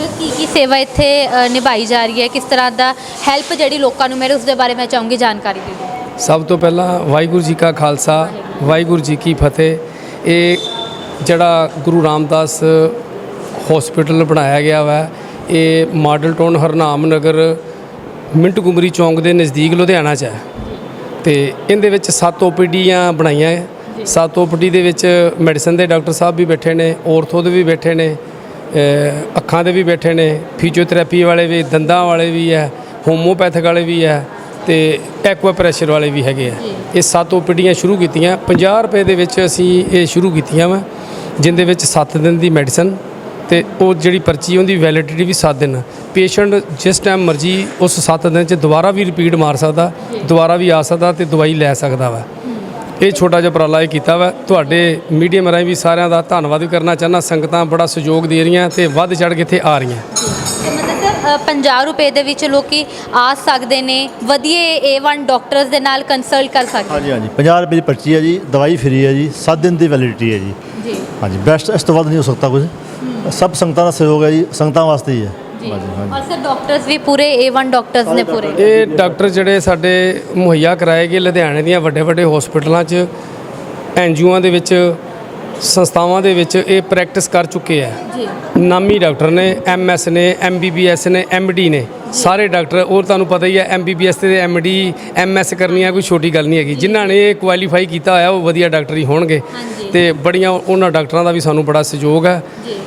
Sir ਕੀ ਕੀ ਸੇਵਾ ਇੱਥੇ ਅ, ਨਿਭਾਈ ਜਾ ਰਹੀ ਹੈ ਕਿਸ ਤਰ੍ਹਾਂ ਦਾ ਹੈਲਪ ਜਿਹੜੀ ਲੋਕਾਂ ਨੂੰ ਮੇਰੇ ਉਸ ਦੇ ਬਾਰੇ ਮੈਂ ਚਾਹੂੰਗੀ ਜਾਣਕਾਰੀ ਦੇ ਦਿਓ। ਸਭ ਤੋਂ ਪਹਿਲਾਂ ਵਾਹਿਗੁਰੂ ਜੀ ਕਾ ਖਾਲਸਾ ਵਾਹਿਗੁਰੂ ਜੀ ਕੀ ਫਤਿਹ। ਇਹ ਜਿਹੜਾ ਗੁਰੂ ਰਾਮਦਾਸ ਹਸਪੀਟਲ ਬਣਾਇਆ ਗਿਆ ਵਾ ਇਹ model town Harnam Nagar Montgomery ਚੌਂਕ ਦੇ ਨਜ਼ਦੀਕ ਲੁਧਿਆਣਾ 'ਚ ਹੈ। ਤੇ ਇਹਦੇ ਵਿੱਚ ਸੱਤ ਓਪੀਡੀਆਂ ਬਣਾਈਆਂ ਹੈ। ਸੱਤ ਓਪੀਡੀ ਦੇ ਵਿੱਚ ਮੈਡੀਸਨ ਦੇ ਡਾਕਟਰ ਸਾਹਿਬ ਵੀ ਬੈਠੇ ਨੇ ਔਰਥੋ ਦੇ ਵੀ ਬੈਠੇ ਨੇ। ਅੱਖਾਂ ਦੇ ਵੀ ਬੈਠੇ ਨੇ ਫਿਜ਼ੀਓਥੈਰੇਪੀ ਵਾਲੇ ਵੀ ਦੰਦਾਂ ਵਾਲੇ ਵੀ ਹੈ ਹੋਮੋਪੈਥਿਕ ਵਾਲੇ ਵੀ ਹੈ ਤੇ ਐਕਵਾ ਪ੍ਰੈਸ਼ਰ ਵਾਲੇ ਵੀ ਹੈਗੇ ਆ। ਇਹ ਸੱਤ ਓਪੀਡੀਆਂ ਸ਼ੁਰੂ ਕੀਤੀਆਂ। 50 ਰੁਪਏ ਦੇ ਵਿੱਚ ਅਸੀਂ ਇਹ ਸ਼ੁਰੂ ਕੀਤੀਆਂ ਵਾ ਜਿੰਦੇ ਵਿੱਚ 7 ਦਿਨ ਦੀ ਮੈਡੀਸਨ ਤੇ ਉਹ ਜਿਹੜੀ ਪਰਚੀ ਉਹਦੀ ਵੈਲਿਡਿਟੀ ਵੀ 7 ਦਿਨ। ਪੇਸ਼ੈਂਟ ਜਿਸ ਟਾਈਮ ਮਰਜ਼ੀ ਉਸ 7 ਦਿਨ 'ਚ ਦੁਬਾਰਾ ਵੀ ਰਿਪੀਟ ਮਾਰ ਸਕਦਾ ਦੁਬਾਰਾ ਵੀ ਆ ਸਕਦਾ ਤੇ ਦਵਾਈ ਲੈ ਸਕਦਾ ਵਾ। ਇਹ ਛੋਟਾ ਜਿਹਾ ਉਪਰਾਲਾ ਇਹ ਕੀਤਾ ਵਾ। ਤੁਹਾਡੇ ਮੀਡੀਅਮ ਰਾਹੀਂ ਵੀ ਸਾਰਿਆਂ ਦਾ ਧੰਨਵਾਦ ਵੀ ਕਰਨਾ ਚਾਹੁੰਦਾ। ਸੰਗਤਾਂ ਬੜਾ ਸਹਿਯੋਗ ਦੇ ਰਹੀਆਂ ਤੇ ਵੱਧ ਚੜ ਕੇ ਇੱਥੇ ਆ ਰਹੀਆਂ। ਤੇ ਮਤਲਬ ਸਰ 50 ਰੁਪਏ ਦੇ ਵਿੱਚ ਲੋਕੀ ਆ ਸਕਦੇ ਨੇ। ਵਧੀਆ A1 ਡਾਕਟਰਸ ਦੇ ਨਾਲ ਕੰਸਲਟ ਕਰ ਸਕਦੇ। ਹਾਂਜੀ ਹਾਂਜੀ। 50 ਰੁਪਏ ਦੀ ਪਰਚੀ ਹੈ ਜੀ ਦਵਾਈ ਫ੍ਰੀ ਹੈ ਜੀ 7 ਦਿਨ ਦੀ ਵੈਲਿਡਿਟੀ ਹੈ ਜੀ। ਜੀ। ਹਾਂਜੀ ਬੈਸਟ ਇਸ ਤੋਂ ਵੱਧ ਨਹੀਂ ਹੋ ਸਕਦਾ ਕੁਝ। ਸਭ ਸੰਗਤਾਂ ਦਾ ਸਹਿਯੋਗ ਹੈ ਜੀ ਸੰਗਤਾਂ ਵਾਸਤੇ ਹੀ ਹੈ। ਜੀ ਔਰ ਸਰ ਡਾਕਟਰਸ ਵੀ ਪੂਰੇ A1 ਡਾਕਟਰਸ ਨੇ ਪੂਰੇ। ਇਹ ਡਾਕਟਰ ਜਿਹੜੇ ਸਾਡੇ ਮੁਹੱਈਆ ਕਰਾਏ ਗਏ ਲੁਧਿਆਣੇ ਦੀਆਂ ਵੱਡੇ ਵੱਡੇ ਹਸਪੀਟਲਾਂ 'ਚ ਐਨਜੀਓਆਂ ਦੇ ਵਿੱਚ ਸੰਸਥਾਵਾਂ ਦੇ ਵਿੱਚ ਇਹ ਪ੍ਰੈਕਟਿਸ ਕਰ ਚੁੱਕੇ ਆ। ਜੀ। ਨਾਮੀ ਡਾਕਟਰ ਨੇ ਐਮਐਸ ਨੇ ਐਮਬੀਬੀਐਸ ਨੇ ਐਮਡੀ ਨੇ। ਸਾਰੇ ਡਾਕਟਰ ਉਹ ਤੁਹਾਨੂੰ ਪਤਾ ਹੀ ਹੈ ਐਮਬੀਬੀਐਸ ਤੇ ਐਮਡੀ ਐਮਐਸ ਕਰਨੀਆਂ ਕੋਈ ਛੋਟੀ ਗੱਲ ਨਹੀਂ ਹੈਗੀ। ਜਿਨ੍ਹਾਂ ਨੇ ਕੁਆਲੀਫਾਈ ਕੀਤਾ ਹੋਇਆ ਉਹ ਵਧੀਆ ਡਾਕਟਰ ਹੀ ਹੋਣਗੇ। ਤੇ ਬੜੀਆਂ ਉਹਨਾਂ ਡਾਕਟਰਾਂ ਦਾ ਵੀ ਸਾਨੂੰ ਬੜਾ ਸਹਿਯੋਗ ਹੈ।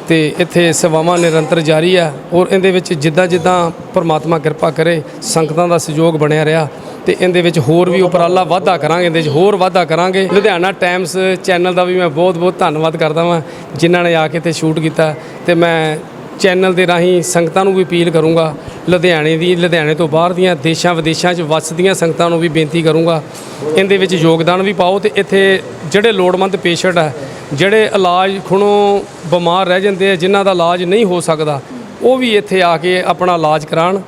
ਤੇ ਇੱਥੇ ਸੇਵਾਵਾਂ ਨਿਰੰਤਰ ਜਾਰੀ ਆ ਔਰ ਇਹਦੇ ਵਿੱਚ ਜਿੱਦਾਂ ਜਿੱਦਾਂ ਪਰਮਾਤਮਾ ਕਿਰਪਾ ਕਰੇ ਸੰਗਤਾਂ ਦਾ ਸਹਿਯੋਗ ਬਣਿਆ ਰਿਹਾ। ਤੇ ਇਹਦੇ ਵਿੱਚ ਹੋਰ ਵੀ ਉਪਰਾਲਾ ਵਾਧਾ ਕਰਾਂਗੇ ਇਹਦੇ ਵਿੱਚ ਹੋਰ ਵਾਧਾ ਕਰਾਂਗੇ। ਲੁਧਿਆਣਾ ਟਾਈਮਸ ਚੈਨਲ ਦਾ ਵੀ ਮੈਂ ਬਹੁਤ ਬਹੁਤ ਧੰਨਵਾਦ ਕਰਦਾ ਵਾਂ ਜਿਨ੍ਹਾਂ ਨੇ ਆ ਕੇ ਤੇ ਸ਼ੂਟ ਕੀਤਾ। ਤੇ ਮੈਂ ਚੈਨਲ ਦੇ ਰਾਹੀਂ ਸੰਗਤਾਂ ਨੂੰ ਵੀ ਅਪੀਲ ਕਰੂੰਗਾ ਲੁਧਿਆਣੇ ਦੀ ਲੁਧਿਆਣੇ ਤੋਂ ਬਾਹਰ ਦੀਆਂ ਦੇਸ਼ਾਂ ਵਿਦੇਸ਼ਾਂ 'ਚ ਵੱਸਦੀਆਂ ਸੰਗਤਾਂ ਨੂੰ ਵੀ ਬੇਨਤੀ ਕਰੂੰਗਾ ਇਹਦੇ ਵਿੱਚ ਯੋਗਦਾਨ ਵੀ ਪਾਓ ਤੇ ਇੱਥੇ ਜਿਹੜੇ ਲੋੜਵੰਦ ਪੇਸ਼ੈਂਟ ਆ ਜਿਹੜੇ ਇਲਾਜ ਖੁਣੋਂ ਬਿਮਾਰ ਰਹਿ ਜਾਂਦੇ ਆ ਜਿਨ੍ਹਾਂ ਦਾ ਇਲਾਜ ਨਹੀਂ ਹੋ ਸਕਦਾ ਉਹ ਵੀ ਇੱਥੇ ਆ ਕੇ ਆਪਣਾ ਇਲਾਜ ਕਰਾਉਣ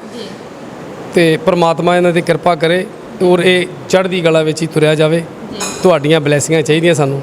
ਤੇ ਪ੍ਰਮਾਤਮਾ ਇਹਨਾਂ ਦੀ ਕਿਰਪਾ ਕਰੇ ਔਰ ਇਹ ਚੜ੍ਹਦੀ ਕਲਾ ਵਿੱਚ ਹੀ ਤੁਰਿਆ ਜਾਵੇ। ਤੁਹਾਡੀਆਂ ਬਲੇਸਿੰਗਾਂ ਚਾਹੀਦੀਆਂ ਸਾਨੂੰ।